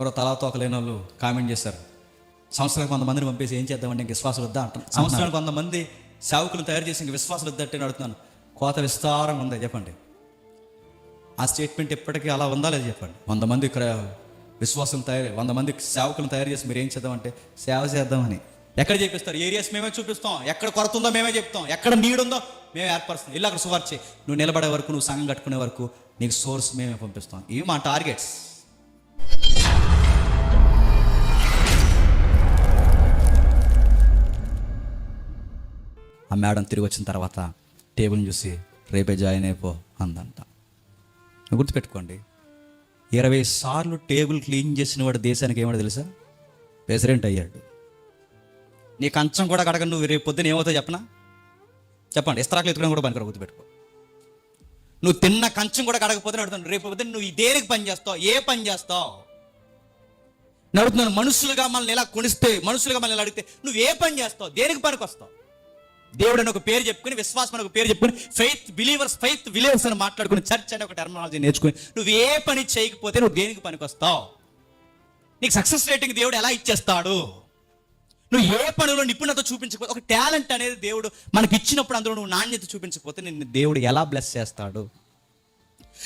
ఎవరో తలా తోకలేని వాళ్ళు కామెంట్ చేశారు. సంవత్సరానికి కొంతమందిని పంపేసి ఏం చేద్దామంటే ఇంక విశ్వాసం వద్దా అంటారు సంవత్సరానికి కొంతమంది సేవకులు తయారు చేసి ఇంక విశ్వాసం వద్దంటే అడుగుతున్నాను. కోత విస్తారంగా ఉంది చెప్పండి. ఆ స్టేట్మెంట్ ఎప్పటికీ అలా ఉందా లేదా చెప్పండి. వంద మంది ఇక్కడ విశ్వాసం తయారు వంద మంది సేవకులను తయారు చేసి మీరు ఏం చేద్దామంటే సేవ చేద్దామని. ఎక్కడ చేపిస్తారు? ఏరియాస్ మేమే చూపిస్తాం. ఎక్కడ కొరత ఉందో మేమే చెప్తాం. ఎక్కడ నీడ్ ఉందో మేమే ఏర్పరుస్తాం. ఇల్లు అక్కడ సువార్చే. నువ్వు నిలబడే వరకు నువ్వు సంఘం కట్టుకునే వరకు నీకు సోర్స్ మేమే పంపిస్తాం. ఇవి మా టార్గెట్స్ ఆ మేడం తిరిగి వచ్చిన తర్వాత టేబుల్ని చూసి రేపే జాయిన్ అయిపో అందంట. గుర్తుపెట్టుకోండి ఇరవై సార్లు టేబుల్ క్లీన్ చేసిన వాడు దేశానికి ఏమో తెలుసా? ప్రెసిడెంట్ అయ్యాడు. నీ కంచం కూడా కడగ నువ్వు రేపు పొద్దున ఏమవుతావు చెప్పనా? చెప్పండి ఇస్తరాకులు ఎత్తుకుని కూడా పనికిరా గుర్తుపెట్టుకో. నువ్వు తిన్న కంచం కూడా కడగపోతే అడుగుతాను రేపు పొద్దున్న నువ్వు దేనికి పని చేస్తావు ఏ పని చేస్తావు? నడుతున్నాను మనుషులుగా మనల్ని ఎలా కొనిస్తే మనుషులుగా మనల్ని ఎలా అడిగితే నువ్వు ఏ పని చేస్తావు దేనికి పనికి వస్తావు దేవుడు అని ఒక పేరు చెప్పుకుని విశ్వాసం అని ఒక పేరు చెప్పుకుని ఫెయిత్ బిలీవర్స్ ఫెయిత్ బిలీవర్స్ అని మాట్లాడుకుని చర్చ్ అని ఒక టెర్మినాలజీ నేర్చుకుని నువ్వు ఏ పని చేయకపోతే నువ్వు దేనికి పనికొస్తావు? నీకు సక్సెస్ రేటింగ్ దేవుడు ఎలా ఇచ్చేస్తాడు? నువ్వు ఏ పనిలో నిపుణత చూపించకపోతే ఒక టాలెంట్ అనేది దేవుడు మనకి ఇచ్చినప్పుడు అందులో నువ్వు నాణ్యత చూపించకపోతే నిన్ను దేవుడు ఎలా బ్లెస్ చేస్తాడు?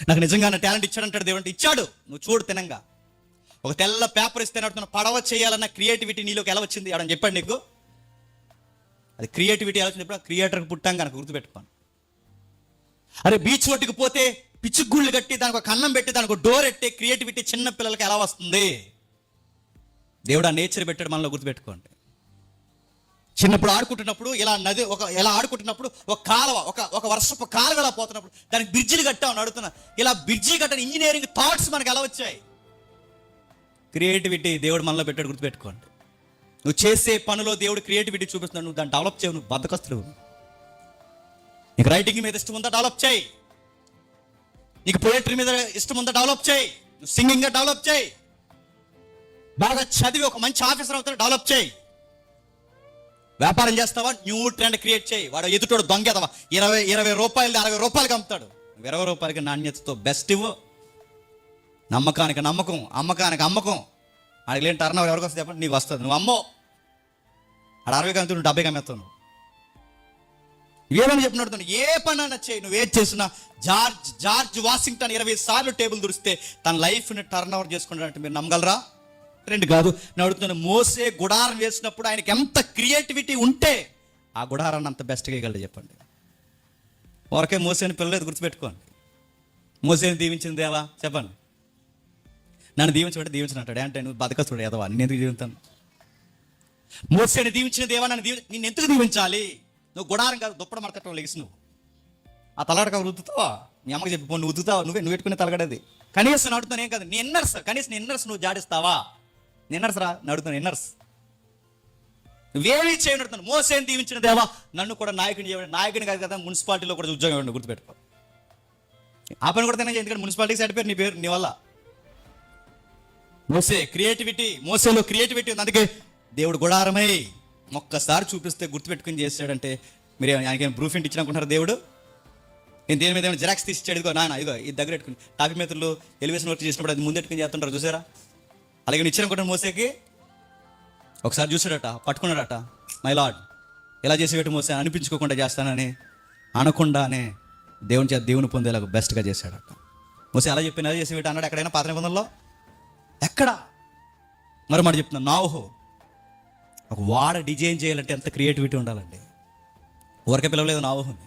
నాకు నిజంగా నా టాలెంట్ ఇచ్చాడంటాడు దేవుడు అంటే ఇచ్చాడు నువ్వు చూడు తినంగా. ఒక తెల్ల పేపర్ ఇస్తే నడుతున్న పడవ చేయాలన్న క్రియేటివిటీ నీలోకి ఎలా వచ్చింది? అని చెప్పాడు నీకు? అది క్రియేటివిటీ ఆలోచనప్పుడు క్రియేటర్కి పుట్టాం కనుక గుర్తుపెట్టుకోను అరే బీచ్ ఒట్టుకు పోతే పిచ్చి గుళ్ళు కట్టి దానికి ఒక కన్నం పెట్టి దానికి ఒక డోర్ ఎట్టి క్రియేటివిటీ చిన్న పిల్లలకి ఎలా వస్తుంది? దేవుడు ఆ నేచర్ పెట్టాడు మనలో గుర్తుపెట్టుకోండి. చిన్నప్పుడు ఆడుకుంటున్నప్పుడు ఇలా నది ఒక ఇలా ఆడుకుంటున్నప్పుడు ఒక కాలువ ఒక ఒక వర్షపు కాలువ ఇలా పోతున్నప్పుడు దానికి బ్రిడ్జిలు కట్టామని అడుగుతున్నా. ఇలా బ్రిడ్జి కట్టని ఇంజనీరింగ్ థాట్స్ మనకి ఎలా వచ్చాయి? క్రియేటివిటీ దేవుడు మనలో పెట్టాడు గుర్తుపెట్టుకోండి. నువ్వు చేసే పనిలో దేవుడు క్రియేటివిటీ చూపిస్తున్నాడు నువ్వు దాన్ని డెవలప్ చేయవు నువ్వు బద్దకస్తులు. నీకు రైటింగ్ మీద ఇష్టం ఉందా డెవలప్ చేయి. నీకు పోయట్రీ మీద ఇష్టం ఉందా డెవలప్ చేయి. నువ్వు సింగింగ్ డెవలప్ చేయి. బాగా చదివి ఒక మంచి ఆఫీసర్ అవుతాడు డెవలప్ చేయి. వ్యాపారం చేస్తావా న్యూ ట్రెండ్ క్రియేట్ చేయి. వాడు ఎదుటోడు దొంగెదవా ఇరవై ఇరవై రూపాయలు అరవై రూపాయలకి అమ్ముతాడు. ఇరవై రూపాయలకి నాణ్యతతో బెస్ట్ ఇవ్వు. నమ్మకానికి నమ్మకం అమ్మకానికి అమ్మకం. అడిగిలేంటి అర్నవర్ టర్న్ ఎవరికి వస్తుంది చెప్పండి? నీకు వస్తుంది. నువ్వు అమ్మో. ఆడ అరవై కమ్ముతావు నువ్వు డెబ్బై కమ్మేస్తావు ఏమని చెప్పినట్టు ఏ పని అన్నా చేయి నువ్వు ఏది చేసినా జార్జ్ జార్జ్ వాషింగ్టన్ ఇరవై సార్లు టేబుల్ దురిస్తే తన లైఫ్ని టర్న్ ఓవర్ చేసుకుంటాడంటే మీరు నమ్మగలరా? రెండు కాదు. నేను అడుగుతున్న మోసే గుడారం వేసినప్పుడు ఆయనకి ఎంత క్రియేటివిటీ ఉంటే ఆ గుడారాన్ని అంత బెస్ట్గా వేయగలడు చెప్పండి. ఊరకే మోసేని పిల్లలేదు గుర్తుపెట్టుకోండి. మోసేని దీవించింది దేవా చెప్పండి. నన్ను దీవించబట్టి దీవించినట్టాడు అంటే నువ్వు బతకస్తుడు ఏదో నేను ఎందుకు దీవింతాను మోసేని దీవించిన దేవా నన్ను దీవి నేను ఎందుకు దీవించాలి? నువ్వు గుడారం కాదు దుప్పడ మడకట్టం లెగిసి నువ్వు. ఆ తలగడక రుద్దుతావా నీ అమ్మకి చెప్పి నువ్వు ఉద్దుతావా నువ్వే నువ్వు పెట్టుకునే తలగడది. కనీసం నడుతున్నాను ఏం కాదు. నీ ఎన్నర్స్ కనీసం నీ నువ్వు జాడిస్తావా? నిన్నర్స్ రా నడుతున్నాను ఎన్నర్స్ నువ్వేమీ చేయనడుతున్నాను మోసేని దీవించిన దేవా నన్ను కూడా నాయకుని చేయండి నాయకుని కాదు కదా మున్సిపాలిటీలో కూడా ఉద్యోగం ఇవ్వండి గుర్తుపెట్టుకో. ఆ పని కూడా తినే ఎందుకంటే మున్సిపాలిటీకి సైడ్ పేరు నీ పేరు నీ వల్ల. మోసే క్రియేటివిటీ మోసేలో క్రియేటివిటీ ఉంది. అందుకే దేవుడు గుడారమై ఒక్కసారి చూపిస్తే గుర్తుపెట్టుకుని చేశాడంటే మీరు ఆయనకి ప్రూఫ్ ఇంటి దేవుడు? నేను దేని మీద జిరాక్స్ తీసి ఇచ్చాడు ఇదిగో నాన్న ఇదిగో ఇది దగ్గర పెట్టుకుని. టాపీ మిత్రులు ఎలివేషన్ వర్క్ చేసినప్పుడు అది ముందెట్టుకుని చేస్తుంటారు చూసారా? అలాగే నేను ఇచ్చానుకుంటాను మోసేకి? ఒకసారి చూసాడట పట్టుకున్నాడట. మై లాడ్ ఎలా చేసి మోసే? అనిపించుకోకుండా చేస్తానని అనకుండానే దేవుని చేత దేవుని పొందేలాగా బెస్ట్గా చేశాడట. మోసే అలా చెప్పిన అలా చేసి అన్నాడు ఎక్కడైనా పాత నిబంధనలో ఎక్కడ? మరో మాట చెప్తున్నా నాహో ఒక వాడ డిజైన్ చేయాలంటే ఎంత క్రియేటివిటీ ఉండాలండి? ఊరక పిలవలేదు నావోహుని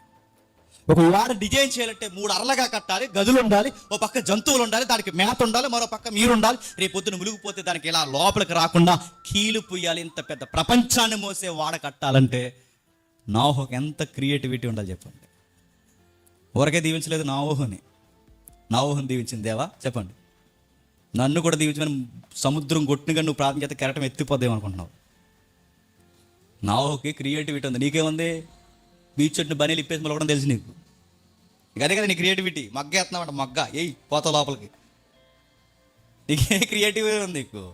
ఒక వాడ డిజైన్ చేయాలంటే మూడు అరలగా కట్టాలి గదులు ఉండాలి ఒక పక్క జంతువులు ఉండాలి దానికి మేత ఉండాలి మరో పక్క మీరు ఉండాలి. రేపు పొద్దున మునిగిపోతే దానికి ఇలా లోపలికి రాకుండా కీలు పుయ్యాలి ఇంత పెద్ద ప్రపంచాన్ని మోసే వాడ కట్టాలంటే నాహోకి ఎంత క్రియేటివిటీ ఉండాలి చెప్పండి. ఊరకే దీవించలేదు నావోహుని నావోహుని దీవించింది దేవా? చెప్పండి. నన్ను కూడా దీవించమని సముద్రం కొట్టినగా నువ్వు ప్రార్థన చేస్తే కెరటం ఎత్తిపోద్దాం అనుకుంటున్నావు నా ఓకే క్రియేటివిటీ ఉంది. నీకేముంది? బీచ్ చెట్టుని బనీలు ఇప్పేసి మొలకడం తెలుసు నీకు. ఇక అదే కదా నీ క్రియేటివిటీ. మగ్గ వేస్తున్నావు మగ్గ. ఏయ్ పోతావు లోపలికి. నీకే క్రియేటివిటీ ఉంది నీకు?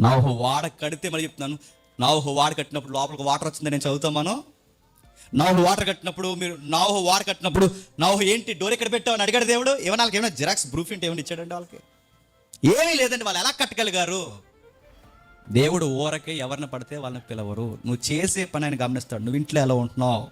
నా ఓహో వాడ కడితే మరి చెప్తున్నాను. నా ఓహో వాడ కట్టినప్పుడు లోపలికి వాటర్ వచ్చిందని నేను చదువుతామాను నావు వాటర్ కట్టినప్పుడు మీరు నావు వాటర్ కట్టినప్పుడు నావు ఏంటి డోర్ ఎక్కడ పెట్టావు అని అడిగాడు దేవుడు? ఏమన్నా వాళ్ళకి ఏమైనా జిరాక్స్ ప్రూఫ్ ఏంటి ఏమైనా ఇచ్చాడండి వాళ్ళకి? ఏమీ లేదండి వాళ్ళు ఎలా కట్టగలిగారు? దేవుడు ఊరకే ఎవరిని పడితే వాళ్ళని పిలవరు. నువ్వు చేసే పని ఆయన గమనిస్తాడు. నువ్వు ఇంట్లో ఎలా ఉంటున్నావు?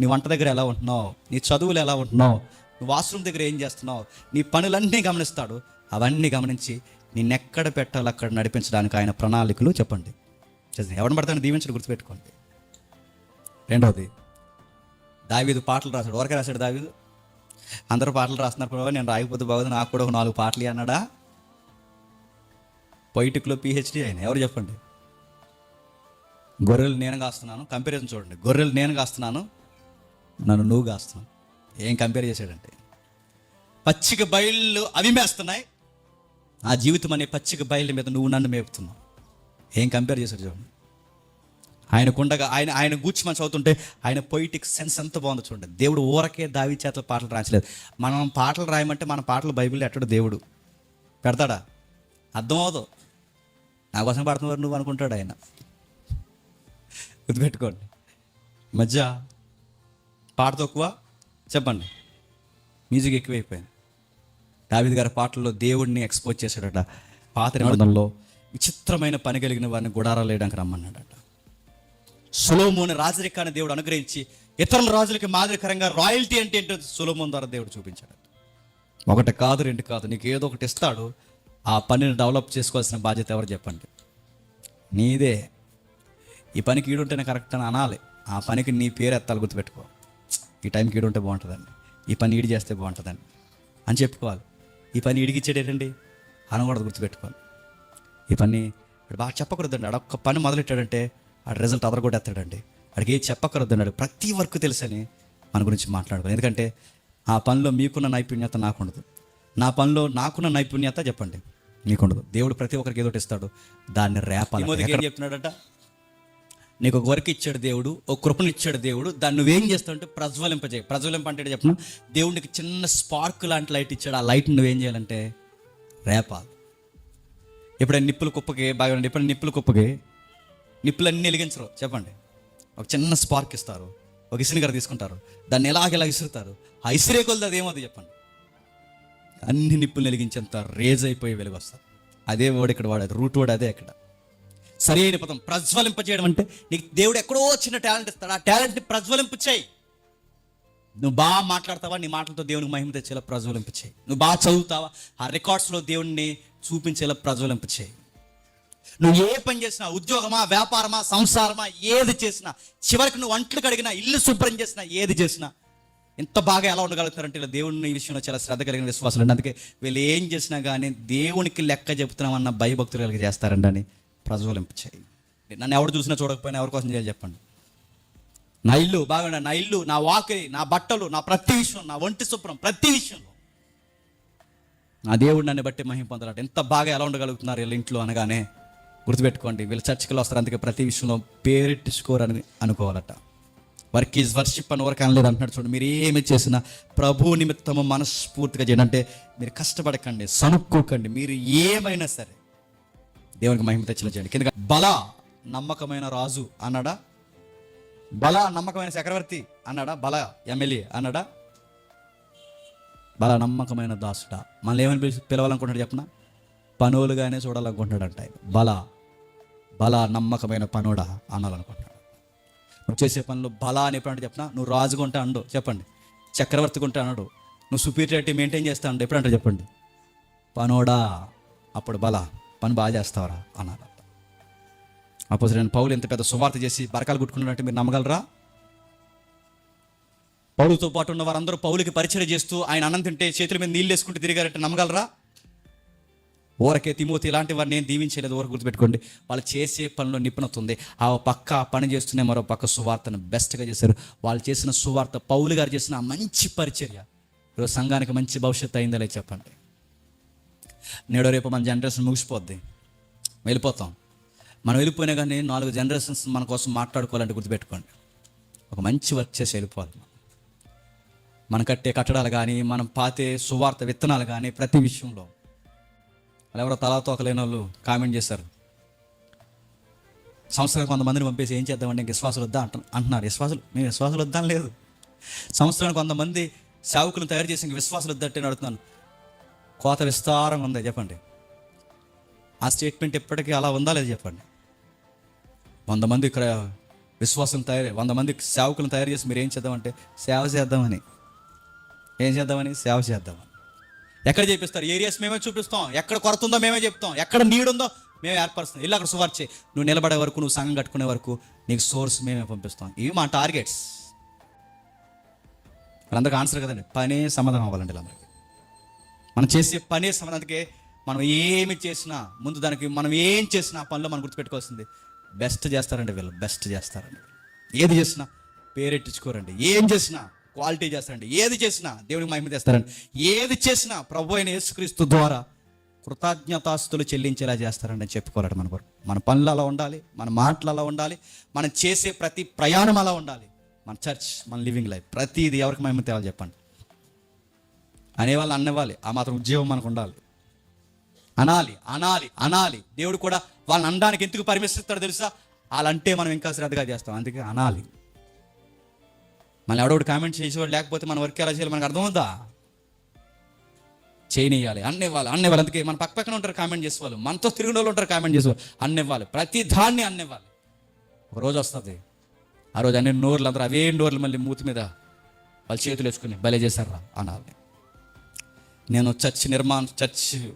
నీ వంట దగ్గర ఎలా ఉంటున్నావు? నీ చదువులు ఎలా ఉంటున్నావు? నువ్వు వాష్రూమ్ దగ్గర ఏం చేస్తున్నావు? నీ పనులన్నీ గమనిస్తాడు. అవన్నీ గమనించి నిన్నెక్కడ పెట్టాలి అక్కడ నడిపించడానికి ఆయన ప్రణాళికలు చెప్పండి. ఎవరిని పడతాను దీవించడం గుర్తుపెట్టుకోండి. రెండవది దావీదు పాటలు రాశాడు. ఎవరికే రాశాడు దావీదు? అందరూ పాటలు రాస్తున్నారు కూడా నేను రాయకపోతే బాగుంది నాకు కూడా ఒక నాలుగు పాటలు అన్నాడా? పొయిటిక్లో పిహెచ్డి ఆయన ఎవరు చెప్పండి? గొర్రెలు నేను కాస్తున్నాను కంపారిజన్ చూడండి. గొర్రెలు నేను కాస్తున్నాను నన్ను నువ్వు కాస్తున్నాను ఏం కంపేర్ చేశాడంటే పచ్చిక బయళ్ళు అవి మేస్తున్నాయి ఆ జీవితం అనే పచ్చిక బయళ్ళ మీద నువ్వు నన్ను మేపుతున్నావు. ఏం కంపేర్ చేశాడు చూడండి. ఆయనకుండగా ఆయన ఆయన గూర్చి మనం చదువుతుంటే ఆయన పొయిటిక్ సెన్స్ ఎంత బాగుందో చూడండి. దేవుడు ఊరకే దావి చేతల పాటలు రాయట్లేదు మనం పాటలు రాయమంటే మన పాటలు బైబిల్ ఎట్టడు దేవుడు. పెడతాడా? అర్థం అవదు నా కోసం పడుతున్నారు నువ్వు అనుకుంటాడు ఆయన. గుర్తుపెట్టుకోండి. మధ్య పాట తక్కువ చెప్పండి. మ్యూజిక్ ఎక్కువైపోయింది. దావిద్ గారి పాటల్లో దేవుడిని ఎక్స్పోజ్ చేశాడట. పాత నిబంధనలో విచిత్రమైన పని కలిగిన వారిని గుడారాలు వేయడానికి రమ్మన్నాడట. సులోమోని రాజరికాన్ని దేవుడు అనుగ్రహించి ఇతరుల రాజులకి మాదిరికరంగా రాయల్టీ అంటే ఏంటో సులోమోన్ ద్వారా దేవుడు చూపించాడు ఒకటి కాదు రెండు కాదు నీకు ఏదో ఒకటి ఇస్తాడు. ఆ పనిని డెవలప్ చేసుకోవాల్సిన బాధ్యత ఎవరు చెప్పండి? నీదే. ఈ పనికి ఈడుంటేనే కరెక్ట్ అని అనాలి. ఆ పనికి నీ పేరు ఎత్తాలి గుర్తుపెట్టుకో. ఈ టైంకి ఈడుంటే బాగుంటుందండి. ఈ పని ఈడి చేస్తే బాగుంటుందండి. అని చెప్పుకోవాలి. ఈ పని ఇడిగిచ్చాడేటండి అనకూడదు గుర్తుపెట్టుకోవాలి ఈ పని బాగా చెప్పకూడదండి. ఆడ పని మొదలెట్టాడంటే ఆ రిజల్ట్ అదరగొట్టేస్తాడండి. వాడికి ఏం చెప్పకూడదన్నాడు ప్రతి వర్క్ తెలుసని మన గురించి మాట్లాడుకోవాలి. ఎందుకంటే ఆ పనిలో మీకున్న నైపుణ్యత నాకుండదు. నా పనిలో నాకున్న నైపుణ్యత చెప్పండి. మీకుండదు దేవుడు ప్రతి ఒక్కరికి ఏదో ఇస్తాడు. దాన్ని రేపాలి. ఏం చెప్తున్నాడట? నీకు ఒక వర్క్ ఇచ్చాడు దేవుడు ఒక కృపను ఇచ్చాడు దేవుడు దాన్ని నువ్వేం చేస్తావు అంటే ప్రజ్వలింపజేయి. ప్రజ్వలింప అంటే చెప్పిన దేవుడికి చిన్న స్పార్క్ లాంటి లైట్ ఇచ్చాడు. ఆ లైట్ నువ్వేం చేయాలంటే రేపాలి. ఎప్పుడైనా నిప్పుల కుప్పకి బాగా ఎప్పుడైనా నిప్పుల కుప్పకి నిప్పులన్నీ వెలిగించరు. చెప్పండి. ఒక చిన్న స్పార్క్ ఇస్తారు. ఒక ఇసునిగర తీసుకుంటారు. దాన్ని ఎలాగెలా ఇసురుతారు? ఆ ఇసిరే కొలది అది ఏమవుతుంది చెప్పండి. అన్ని నిప్పులు వెలిగించేంత రేజ్ అయిపోయి వెలుగు అదే వర్డ్ ఇక్కడ వాడేది రూట్ వర్డ్ అదే ఇక్కడ. సరైన పదం ప్రజ్వలింప చేయడం అంటే నీకు దేవుడు ఎక్కడో చిన్న టాలెంట్ ఇస్తాడు. ఆ టాలెంట్ని ప్రజ్వలింపు చేయి. నువ్వు బాగా మాట్లాడతావా? నీ మాటలతో దేవునికి మహిమ తెచ్చేలా ప్రజ్వలింపు చేయి. నువ్వు బాగా చదువుతావా? ఆ రికార్డ్స్లో దేవుడిని చూపించేలా ప్రజ్వలింపు చేయి. నువ్వు ఏ పని చేసినా ఉద్యోగమా వ్యాపారమా సంసారమా ఏది చేసినా చివరికి నువ్వు వంటలు కడిగినా ఇల్లు శుభ్రం చేసినా ఏది చేసినా ఎంత బాగా ఎలా ఉండగలుగుతారంటే ఇలా దేవుడిని ఈ విషయంలో చాలా శ్రద్ధ కలిగిన విశ్వాసాలు అండి అందుకే వీళ్ళు ఏం చేసినా కానీ దేవునికి లెక్క చెబుతున్నామన్న భయభక్తులు కలిగి చేస్తారండి అని ప్రజ్వలింపు చేయి. నన్ను ఎవరు చూసినా చూడకపోయినా ఎవరి కోసం చేయాలి చెప్పండి. నా ఇల్లు బాగా నా ఇల్లు నా వాకిలి నా బట్టలు నా ప్రతి విషయం నా ఒంటి శుభ్రం ప్రతి విషయంలో. నా దేవుడు నన్ను బట్టి మహిమ పొందలాట. ఎంత బాగా ఎలా ఉండగలుగుతున్నారు వీళ్ళ ఇంట్లో అనగానే గుర్తుపెట్టుకోండి. వీళ్ళు చర్చికి వస్తారు అందుకే ప్రతి విషయంలో పేరెట్టుకోరని అనుకోవాలట. వర్క్ ఈజ్ వర్షిప్ అని వరకు అనలేదు అంటున్నాడు చూడండి. మీరు ఏమి చేసినా ప్రభు నిమిత్తము మనస్ఫూర్తిగా చేయండి. అంటే మీరు కష్టపడకండి సనుక్కోకండి మీరు ఏమైనా సరే దేవునికి మహిమ తెచ్చిన చేయండి. కింద బల నమ్మకమైన రాజు అన్నాడా? బల నమ్మకమైన చక్రవర్తి అన్నాడా? బల ఎమ్మెల్యే అన్నాడా? బల నమ్మకమైన దాసుడా. మళ్ళీ ఏమని పిలిచి పిలవాలనుకుంటాడు చెప్పిన? పనులుగానే చూడాలనుకుంటాడు బల బల నమ్మకమైన పనుడా అనాలనుకుంటాడు నువ్వు చేసే పనులు బల అని ఎప్పుడంటే చెప్పనా నువ్వు రాజుగా ఉంటా అండు చెప్పండి. చక్రవర్తిగా ఉంటా అన్నాడు. నువ్వు సుపీరియారిటీ మెయింటైన్ చేస్తా అండు ఎప్పుడంటే చెప్పండి. పనోడా అప్పుడు బల పని బాగా చేస్తావరా అన్నారు అప్పుడు నేను పౌలు ఎంత పెద్ద సువార్త చేసి బరకాలు కుట్టుకున్నట్టు మీరు నమ్మగలరా? పౌలుతో పాటు ఉన్న వారందరూ పౌలికి పరిచయం చేస్తూ ఆయన అన్నం తింటే చేతుల మీద నీళ్ళు వేసుకుంటూ తిరిగారంటే నమ్మగలరా? ఊరకే తిమోతి ఇలాంటి వారిని నేను దీవించలేదు ఊరకు గుర్తుపెట్టుకోండి. వాళ్ళు చేసే పనిలో నిపుణత ఉంది ఆ పక్క ఆ పని చేస్తూనే మరో పక్క సువార్తను బెస్ట్గా చేశారు. వాళ్ళు చేసిన సువార్త పౌలు గారు చేసిన మంచి పరిచర్య. ఈరోజు సంఘానికి మంచి భవిష్యత్తు అయిందో లేదు చెప్పండి. నేడో రేపు మన జనరేషన్ ముగిసిపోద్ది. వెళ్ళిపోతాం. మనం వెళ్ళిపోయినా కానీ నాలుగు జనరేషన్స్ మన కోసం మాట్లాడుకోవాలంటే గుర్తుపెట్టుకోండి. ఒక మంచి వర్క్ చేసి వెళ్ళిపోవాలి మనం. మన కట్టే కట్టడాలు కానీ మనం పాతే సువార్త విత్తనాలు కానీ ప్రతి విషయంలో వాళ్ళు ఎవరో తలా తోకలేని వాళ్ళు కామెంట్ చేశారు. సంవత్సరానికి కొంతమందిని పంపేసి ఏం చేద్దామంటే ఇంక విశ్వాసాలు వద్దా అంట అంటున్నారు. విశ్వాసాలు మేము విశ్వాసాలు వద్దాం లేదు. సంవత్సరానికి కొంతమంది సేవకులను తయారు చేసి ఇంక విశ్వాసాలు వద్దంటే నేను అడుగుతున్నాను. కోత విస్తారంగా ఉంది చెప్పండి. ఆ స్టేట్మెంట్ ఎప్పటికీ అలా ఉందా లేదు చెప్పండి. వంద మంది ఇక్కడ విశ్వాసం తయారు వంద మంది సేవకులను తయారు చేసి మీరు ఏం చేద్దామంటే సేవ చేద్దామని. ఏం చేద్దామని? సేవ చేద్దామని. ఎక్కడ చేపిస్తారు? ఏరియాస్ మేమే చూపిస్తాం. ఎక్కడ కొరత ఉందో మేమే చెప్తాం. ఎక్కడ నీడ్ ఉందో మేమే ఏర్పరుస్తాం. ఇల్లు అక్కడ సువార్చే నువ్వు నిలబడే వరకు నువ్వు సంఘం కట్టుకునే వరకు నీకు సోర్స్ మేమే పంపిస్తాం. ఇవి మా టార్గెట్స్. అందరికి ఆన్సర్ కదండి. పనే సమాధానం అవ్వాలండి వీళ్ళందరికీ. మనం చేసే పనే సమాధానానికి మనం ఏమి చేసినా ముందు దానికి మనం ఏం చేసినా పనిలో మనం గుర్తుపెట్టుకోవాల్సింది. బెస్ట్ చేస్తారండి వీళ్ళు. బెస్ట్ చేస్తారండి. ఏది చేసినా పేరెట్టించుకోరండి. ఏం చేసినా క్వాలిటీ చేస్తారండి. ఏది చేసినా దేవునికి మహిమ చేస్తారండి ఏది చేసినా ప్రభు అయిన యేసుక్రీస్తు ద్వారా కృతజ్ఞతాస్తులు చెల్లించేలా చేస్తారని చెప్పుకోలేడు మన కొరకు. మన పనులు అలా ఉండాలి మన మాటలు అలా ఉండాలి మనం చేసే ప్రతి ప్రయాణం అలా ఉండాలి. మన చర్చ్ మన లివింగ్ లైఫ్ ప్రతిది ఎవరికి మహిమ తేవాలి చెప్పండి. అనేవాళ్ళు అన్నవ్వాలి ఆ మాత్రం ఉద్యోగం మనకు ఉండాలి. అనాలి అనాలి అనాలి. దేవుడు కూడా వాళ్ళని అనడానికి ఎందుకు పరిమిస్తాడో తెలుసా? వాళ్ళంటే మనం ఇంకా శ్రద్ధగా చేస్తాం. అందుకే అనాలి. మళ్ళీ ఎవడోడు కామెంట్ చేసేవాడు లేకపోతే మన వర్క్ ఎలా చేయాలి మనకు అర్థమవుద్దా చేయనివ్వాలి అన్ని ఇవ్వాలి అందుకే మన పక్క పక్కన ఉంటారు కామెంట్ చేసేవాళ్ళు. మనతో తిరిగిన వాళ్ళు ఉంటారు కామెంట్ చేసేవాళ్ళు. అన్నివ్వాలి ప్రతి దాన్ని అన్నివ్వాలి. ఒక రోజు వస్తుంది. ఆ రోజు అన్ని నోర్లు అందరూ అవే నోర్లు మళ్ళీ మూతి మీద వాళ్ళ చేతులు వేసుకుని బలే చేశారా అనాలి. నేను చర్చ్ నిర్మాణం చర్చ్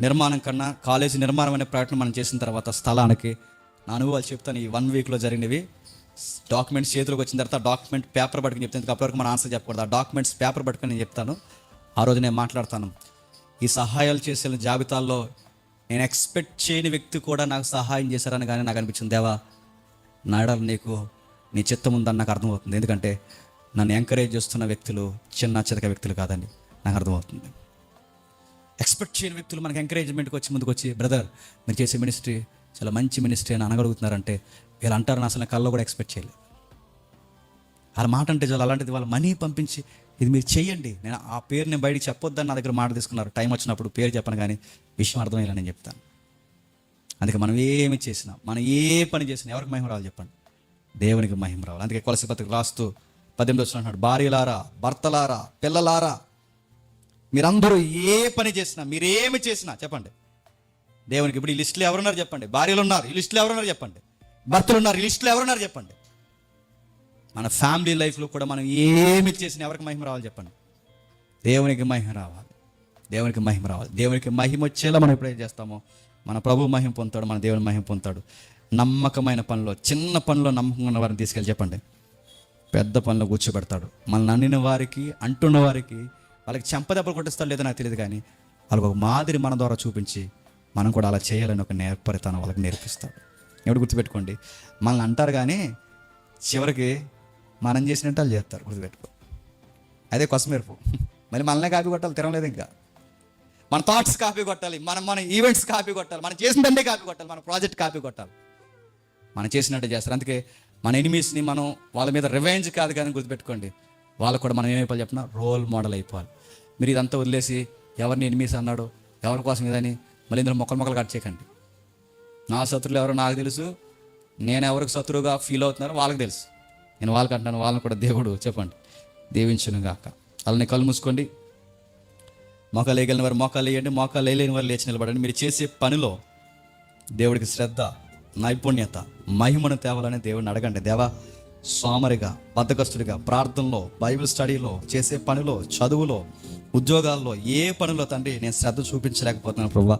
నిర్మాణం కన్నా కాలేజీ నిర్మాణం అనే ప్రకటన మనం చేసిన తర్వాత స్థలానికి నా అనుభవాలు చెప్తాను. ఈ వన్ వీక్లో జరిగినవి డాక్యుమెంట్స్ చేతిలోకి వచ్చిన తర్వాత డాక్యుమెంట్ పేపర్ పట్టుకుని చెప్తాను అప్పటివరకు మన ఆన్సర్ చెప్పకూడదు. ఆ డాక్యుమెంట్స్ పేపర్ పట్టుకుని నేను చెప్తాను. ఆ రోజు నేను మాట్లాడతాను. ఈ సహాయాలు చేసిన జాబితాల్లో నేను ఎక్స్పెక్ట్ చేయని వ్యక్తి కూడా నాకు సహాయం చేశారని కానీ నాకు అనిపించింది. దేవా నాడలు నీకు నీ చిత్తం ఉందని నాకు అర్థమవుతుంది. ఎందుకంటే నన్ను ఎంకరేజ్ చేస్తున్న వ్యక్తులు చిన్న చితక వ్యక్తులు కాదని నాకు అర్థమవుతుంది. ఎక్స్పెక్ట్ చేయని వ్యక్తులు మనకి ఎంకరేజ్మెంట్కి వచ్చి ముందుకు వచ్చి బ్రదర్ మీరు చేసే మినిస్ట్రీ చాలా మంచి మినిస్ట్రీ అని అనగలుగుతున్నారంటే వీళ్ళు అంటారు అసలు కల్లో కూడా ఎక్స్పెక్ట్ చేయలేదు. వాళ్ళ మాట అంటే చాలా అలాంటిది వాళ్ళ మనీ పంపించి ఇది మీరు చెయ్యండి నేను ఆ పేరు నేను బయటికి చెప్పొద్దని నా దగ్గర మాట తీసుకున్నారు. టైం వచ్చినప్పుడు పేరు చెప్పను కానీ విషయం అర్థమయ్యేలా నేను చెప్తాను. అందుకే మనం ఏమి చేసినా మనం ఏ పని చేసినా ఎవరికి మహిమ రావాలి చెప్పండి? దేవునికి మహిమ రావాలి. అందుకే కొలసి పత్రిక రాస్తూ పద్దెనిమిది వచ్చిన అంటున్నాడు భార్యలారా భర్తలారా పిల్లలారా మీరందరూ ఏ పని చేసినా మీరేమి చేసినా చెప్పండి. దేవునికి ఇప్పుడు ఈ లిస్టులో ఎవరున్నారు చెప్పండి? భార్యలు ఉన్నారు ఈ లిస్టులో ఎవరున్నారు చెప్పండి? భర్తలు ఉన్నారు లిస్టులో ఎవరున్నారు చెప్పండి. మన ఫ్యామిలీ లైఫ్లో కూడా మనం ఏమి చేసినా ఎవరికి మహిమ రావాలి చెప్పండి. దేవునికి మహిమ రావాలి. దేవునికి మహిమ రావాలి. దేవునికి మహిమ వచ్చేలా మనం ఎప్పుడైతే చేస్తామో మన ప్రభు మహిమ పొందుతాడు మన దేవుని మహిమ పొందుతాడు. నమ్మకమైన పనిలో చిన్న పనిలో నమ్మకం ఉన్న వారిని తీసుకెళ్ళి చెప్పండి. పెద్ద పనిలో కూర్చోబెడతాడు. మనల్ని అన్నిన వారికి అంటున్న వారికి వాళ్ళకి చెంపదెబ్బలు కొట్టిస్తాడు లేదో నాకు తెలియదు కానీ వాళ్ళకి ఒక మాదిరి మన ద్వారా చూపించి మనం కూడా అలా చేయాలని ఒక నేర్పరితనం వాళ్ళకి నేర్పిస్తాడు. ఎవడు గుర్తుపెట్టుకోండి. మనల్ని అంటారు కానీ చివరికి మనం చేసినట్టు వాళ్ళు చేస్తారు గుర్తుపెట్టుకో. అదే కొసమెరుపు. మళ్ళీ మనల్నే కాపీ కొట్టాలి తినలేదు ఇంకా. మన థాట్స్ కాపీ కొట్టాలి మనం మన ఈవెంట్స్ కాపీ కొట్టాలి మనం చేసిందంటే కాపీ కొట్టాలి మన ప్రాజెక్ట్ కాపీ కొట్టాలి. మనం చేసినట్టు చేస్తారు. అందుకే మన ఎనిమీస్ని మనం వాళ్ళ మీద రివెంజ్ కాదు కానీ గుర్తుపెట్టుకోండి. వాళ్ళకు కూడా మనం ఏమైపోవాలి చెప్పినా రోల్ మోడల్ అయిపోవాలి. మీరు ఇదంతా వదిలేసి ఎవరిని ఎనిమీస్ అన్నాడు ఎవరి కోసం ఇదని మళ్ళీ ఇందులో మొక్కలు మొక్కలు కట్ చేయకండి. నా శత్రులు ఎవరో నాకు తెలుసు. నేను ఎవరికి శత్రువుగా ఫీల్ అవుతున్నారో వాళ్ళకి తెలుసు. నేను వాళ్ళకి అంటున్నాను వాళ్ళని కూడా దేవుడు చెప్పండి. దీవించును గాక. అలానే కళ్ళు మూసుకోండి. మోకాలు వేయగలిగిన వారు మోకాలు వేయండి మోకాలు వేయలేని వారు లేచి నిలబడండి. మీరు చేసే పనిలో దేవుడికి శ్రద్ధ నైపుణ్యత మహిమను తేవాలని దేవుడిని అడగండి. దేవా సోమరిగా బద్దకస్తుడిగా ప్రార్థనలో బైబిల్ స్టడీలో చేసే పనిలో చదువులో ఉద్యోగాల్లో ఏ పనిలో తండ్రి నేను శ్రద్ధ చూపించలేకపోతున్నాను ప్రభా.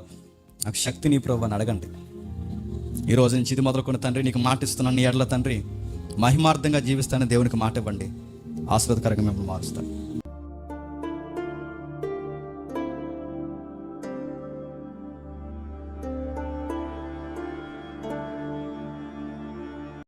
నాకు శక్తిని ప్రభు అని అడగండి. ఈ రోజు నుంచి ఇది మొదలుకున్న తండ్రి నీకు మాట ఇస్తున్నాను నీ ఎడల తండ్రి. మహిమార్థంగా జీవిస్తానని దేవునికి మాట ఇవ్వండి ఆశీర్వదకరంగా మిమ్మల్ని మారుస్తాను.